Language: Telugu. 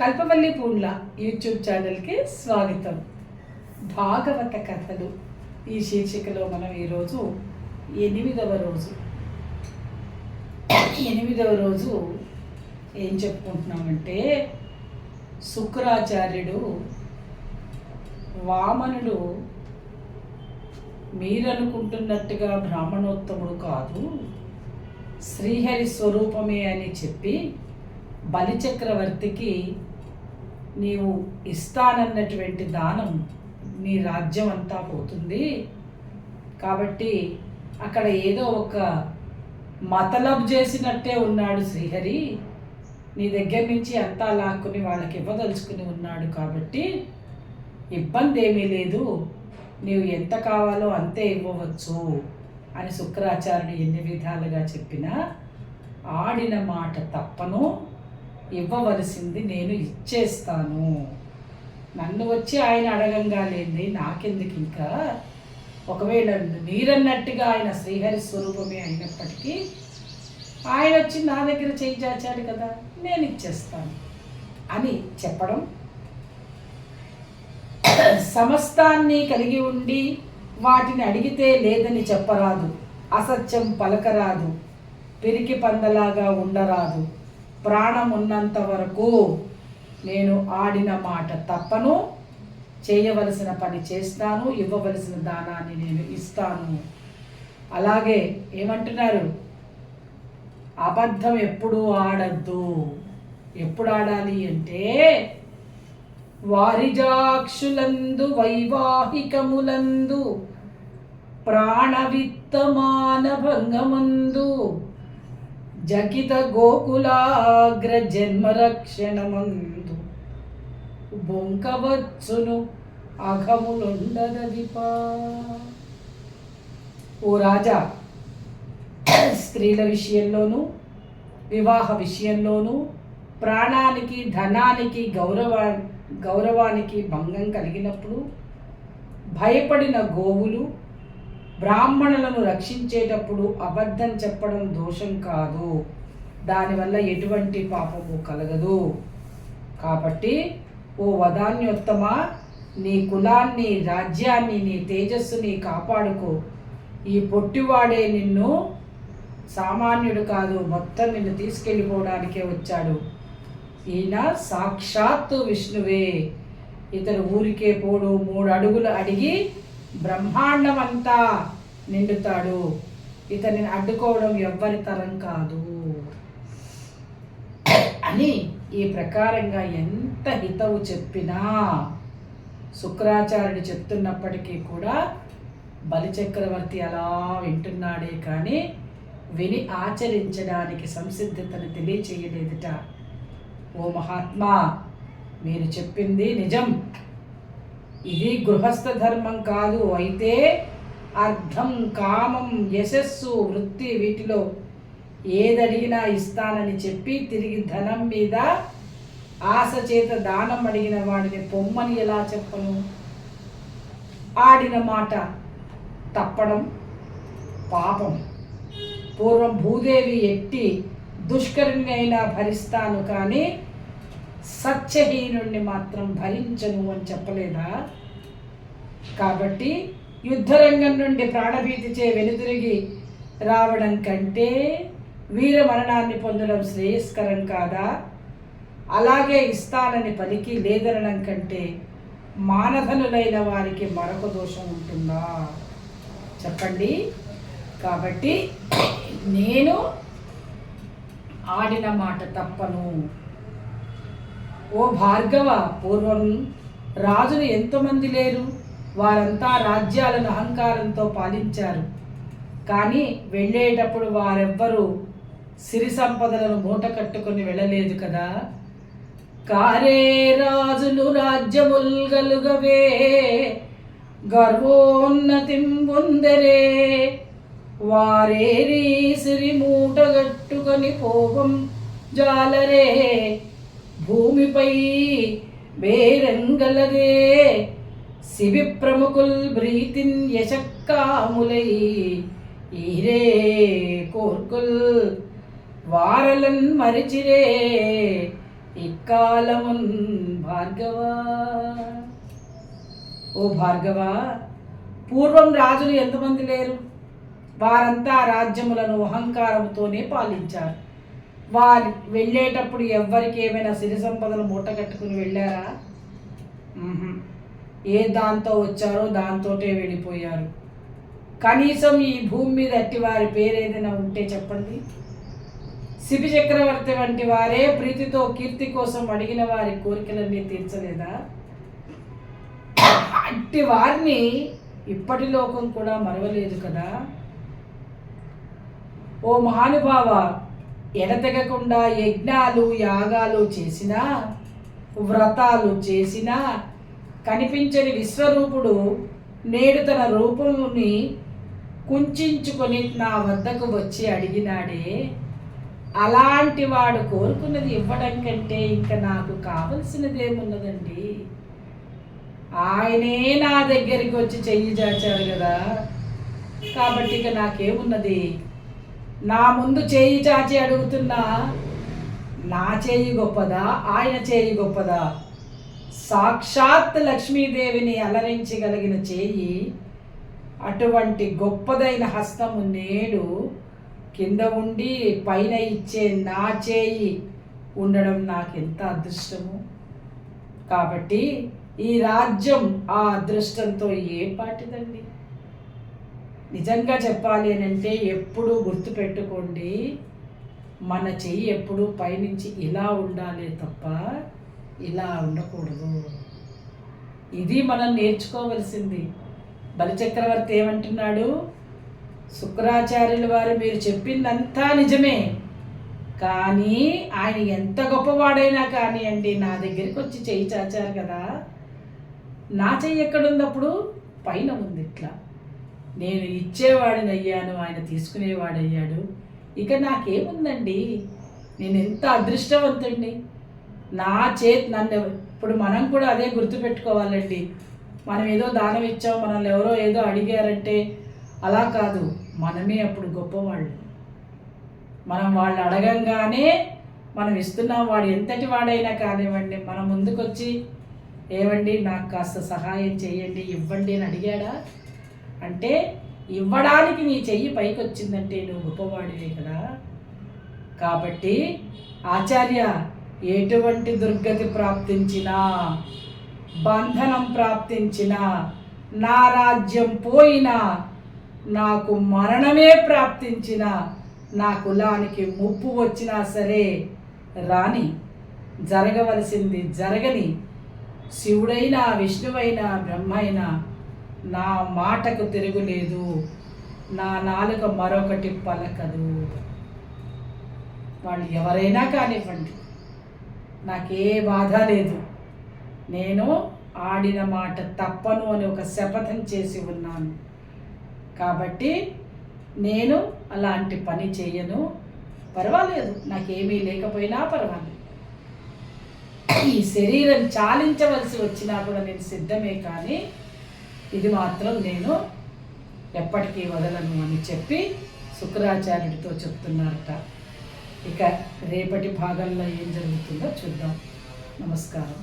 కల్పవల్లి పూండ్ల యూట్యూబ్ ఛానల్కి స్వాగతం. భాగవత కథలు ఈ శీర్షికలో మనం ఈరోజు ఎనిమిదవ రోజు. ఎనిమిదవ రోజు ఏం చెప్పుకుంటున్నామంటే శుక్రాచార్యుడు వామనుడు మీరనుకుంటున్నట్టుగా బ్రాహ్మణోత్తముడు కాదు శ్రీహరి స్వరూపమే అని చెప్పి బలిచక్రవర్తికి నీవు ఇస్తానన్నటువంటి దానం నీ రాజ్యం అంతా పోతుంది. కాబట్టి అక్కడ ఏదో ఒక మతలబ్ చేసినట్టే ఉన్నాడు శ్రీహరి. నీ దగ్గర నుంచి అంతా లాక్కుని వాళ్ళకి ఇవ్వదలుచుకుని ఉన్నాడు కాబట్టి ఇబ్బంది ఏమీ లేదు. నీవు ఎంత కావాలో అంతే ఇవ్వవచ్చు అని శుక్రాచార్యుడు ఎన్ని విధాలుగా చెప్పినా ఆడిన మాట తప్పను. ఇవ్వవలసింది నేను ఇచ్చేస్తాను. నన్ను వచ్చి ఆయన అడగంగా లేని నాకెందుకు ఇంకా? ఒకవేళ మీరన్నట్టుగా ఆయన శ్రీహరి స్వరూపమే అయినప్పటికీ ఆయన వచ్చి నా దగ్గర చేయి చాచాడు కదా నేను ఇచ్చేస్తాను అని చెప్పడం సమస్తాన్ని కలిగి ఉండి వాటిని అడిగితే లేదని చెప్పరాదు. అసత్యం పలకరాదు. పిరికి పందలాగా ఉండరాదు. ప్రాణం ఉన్నంత వరకు నేను ఆడిన మాట తప్పను. చేయవలసిన పని చేస్తాను ఇవ్వవలసిన దానాన్ని నేను ఇస్తాను. అలాగే ఏమంటున్నారు? అబద్ధం ఎప్పుడు ఆడద్దు. ఎప్పుడు ఆడాలి అంటే వారిజాక్షులందు వైవాహికములందు ప్రాణవిత్తమాన భంగమందు జకిత గోకులాగ్ర జన్మరక్షణమందు బొంకవచ్చును అఘములుండదదిపా. ఓ రాజా స్త్రీల విషయంలోనూ వివాహ విషయంలోనూ ప్రాణానికి ధనానికి గౌరవ గౌరవానికి భంగం కలిగినప్పుడు భయపడిన గోవులు బ్రాహ్మణులను రక్షించేటప్పుడు అబద్ధం చెప్పడం దోషం కాదు. దానివల్ల ఎటువంటి పాపము కలగదు. కాబట్టి ఓ వదాన్యోత్తమ నీ కులాన్ని రాజ్యాన్ని నీ తేజస్సుని కాపాడుకో. ఈ పొట్టివాడే నిన్ను సామాన్యుడు కాదు మొత్తం నిన్ను తీసుకెళ్ళిపోవడానికే వచ్చాడు. ఈయన సాక్షాత్తు విష్ణువే. ఇతను ఊరికే పోడు మూడు అడుగులు అడిగి బ్రహ్మాండమంతా నిండుతాడు. ఇతనిని అడ్డుకోవడం ఎవ్వరి తరం కాదు. అని ఈ ప్రకారంగా ఎంత హితవు చెప్పినా శుక్రాచార్యుడు చెప్తున్నప్పటికీ కూడా బలిచక్రవర్తి అలా వింటున్నాడే కానీ విని ఆచరించడానికి సంసిద్ధతను తెలియచేయలేదుట. ఓ మహాత్మా మీరు చెప్పింది నిజం. ఇది గృహస్థ ధర్మం కాదు. అయితే అర్థం కామం యశస్సు వృత్తి వీటిలో ఏదడిగినా ఇస్తానని చెప్పి తిరిగి ధనం మీద ఆశ చేత దానం అడిగిన వాడిని పొమ్మని ఎలా చెప్పను? ఆడిన మాట తప్పడం పాపం. పూర్వం భూదేవి ఎట్టి దుష్కరుని అయినా భరిస్తాను కానీ సత్యహీనుణ్ణి మాత్రం భరించను అని చెప్పలేదా? కాబట్టి యుద్ధరంగం నుండి ప్రాణభీతిచే వెనుదిరిగి రావడం కంటే వీర మరణాన్ని పొందడం శ్రేయస్కరం కాదా? అలాగే ఇస్తానని పలికి లేదనడం కంటే మానధనులైన వారికి మరొక దోషం ఉంటుందా? చెప్పండి. కాబట్టి నేను ఆడిన మాట తప్పను. ఓ భార్గవ పూర్వం రాజులు ఎంతమంది లేరు? వారంతా రాజ్యాలను అహంకారంతో పాలించారు. కానీ వెళ్ళేటప్పుడు వారెవ్వరూ సిరి సంపదలను మూట కట్టుకొని వెళ్ళలేదు కదా? కారే రాజులు రాజ్యముల్గలుగవే గర్వోన్నతిం వారేరీ వారేరి సిరి మూటగట్టుకొని పోవం జాలరే. భూమిపై వేరంగలదే శివి ప్రముఖుల్ బ్రీతిన్ యశక్కాములై. ఈరే కోర్కుల్ వారలన్ మరిచిరే ఇక్కాలమున్ భార్గవా. ఓ భార్గవ పూర్వం రాజులు ఎంతమంది లేరు? వారంతా రాజ్యములను అహంకారంతోనే పాలించారు. వారు వెళ్ళేటప్పుడు ఎవ్వరికి ఏమైనా సిరి సంపదలు మూట కట్టుకుని వెళ్ళారా. ఏ దాంతో వచ్చారో దాంతోటే వెళ్ళిపోయారు. కనీసం ఈ భూమి మీద అట్టి వారి పేరు ఏదైనా ఉంటే చెప్పండి. శిబి చక్రవర్తి వంటి వారే ప్రీతితో కీర్తి కోసం అడిగిన వారి కోరికలన్నీ తీర్చలేదా? అట్టి వారిని ఇప్పటి లోకం కూడా మరవలేదు కదా? ఓ మహానుభావ ఎడతెగకుండా యజ్ఞాలు యాగాలు చేసినా వ్రతాలు చేసినా కనిపించని విశ్వరూపుడు నేడు తన రూపముని కుంచుకొని నా వద్దకు వచ్చి అడిగినాడే అలాంటి వాడు కోరుకున్నది ఇవ్వడం కంటే ఇంకా నాకు కావలసినదేమున్నదండి? ఆయనే నా దగ్గరికి వచ్చి చెయ్యి చాచారు కదా. కాబట్టి ఇక నాకేమున్నది? నా ముందు చేయి చాచి అడుగుతున్నా నా చేయి గొప్పదా? ఆయన చేయి గొప్పదా? సాక్షాత్ లక్ష్మీదేవిని అలరించగలిగిన చేయి అటువంటి గొప్పదైన హస్తము నేడు కింద ఉండి పైన ఇచ్చే నా చేయి ఉండడం నాకెంత అదృష్టము? కాబట్టి ఈ రాజ్యం ఆ అదృష్టంతో ఏ పాటిదండి? నిజంగా చెప్పాలి అని అంటే ఎప్పుడూ గుర్తుపెట్టుకోండి మన చెయ్యి ఎప్పుడూ పైనుంచి ఇలా ఉండాలి తప్ప ఇలా ఉండకూడదు. ఇది మనం నేర్చుకోవలసింది. బలిచక్రవర్తి ఏమంటున్నాడు? శుక్రాచార్యుల వారు మీరు చెప్పిందంతా నిజమే. కానీ ఆయన ఎంత గొప్పవాడైనా కానివ్వండి నా దగ్గరికి వచ్చి చెయ్యి చాచారు కదా. నా చెయ్యి ఎక్కడుందప్పుడు పైన ఉంది ఇట్లా. నేను ఇచ్చేవాడిని అయ్యాను ఆయన తీసుకునేవాడయ్యాడు. ఇక నాకేముందండి? నేను ఎంత అదృష్టవంతుడిని నా చేతి నన్ను ఇప్పుడు మనం కూడా అదే గుర్తుపెట్టుకోవాలండి మనం ఏదో దానం ఇచ్చాం మనల్ని ఎవరో ఏదో అడిగారంటే అలా కాదు మనమే అప్పుడు గొప్పవాళ్ళు. మనం వాళ్ళు అడగంగానే మనం ఇస్తున్నాం వాడు ఎంతటి వాడైనా కానివ్వండి మన ముందుకొచ్చి ఏవండి నాకు కాస్త సహాయం చేయండి ఇవ్వండి అని అడిగాడా? అంటే ఇవ్వడానికి నీ చెయ్యి పైకి వచ్చిందంటే నువ్వు గొప్పవాడివే కదా. కాబట్టి ఆచార్య ఎటువంటి దుర్గతి ప్రాప్తించినా బంధనం ప్రాప్తించినా నా రాజ్యం పోయినా నాకు మరణమే ప్రాప్తించిన నా కులానికి ముప్పు వచ్చినా సరే రాని జరగవలసింది జరగని శివుడైనా విష్ణువైనా బ్రహ్మైనా నా మాటకు తిరుగులేదు. నా నాలుక మరొకటి పలకదు. వాళ్ళు ఎవరైనా కానివ్వండి నాకే బాధ లేదు. నేను ఆడిన మాట తప్పను అని ఒక శపథం చేసి ఉన్నాను. కాబట్టి నేను అలాంటి పని చేయను. పర్వాలేదు నాకేమీ లేకపోయినా పర్వాలేదు. ఈ శరీరం చాలించవలసి వచ్చినా కూడా నేను సిద్ధమే కానీ ఇది మాత్రం నేను ఎప్పటికీ వదలను అని చెప్పి శుక్రాచార్యుడితో చెప్తున్నారట. ఇక రేపటి భాగంలో ఏం జరుగుతుందో చూద్దాం. నమస్కారం.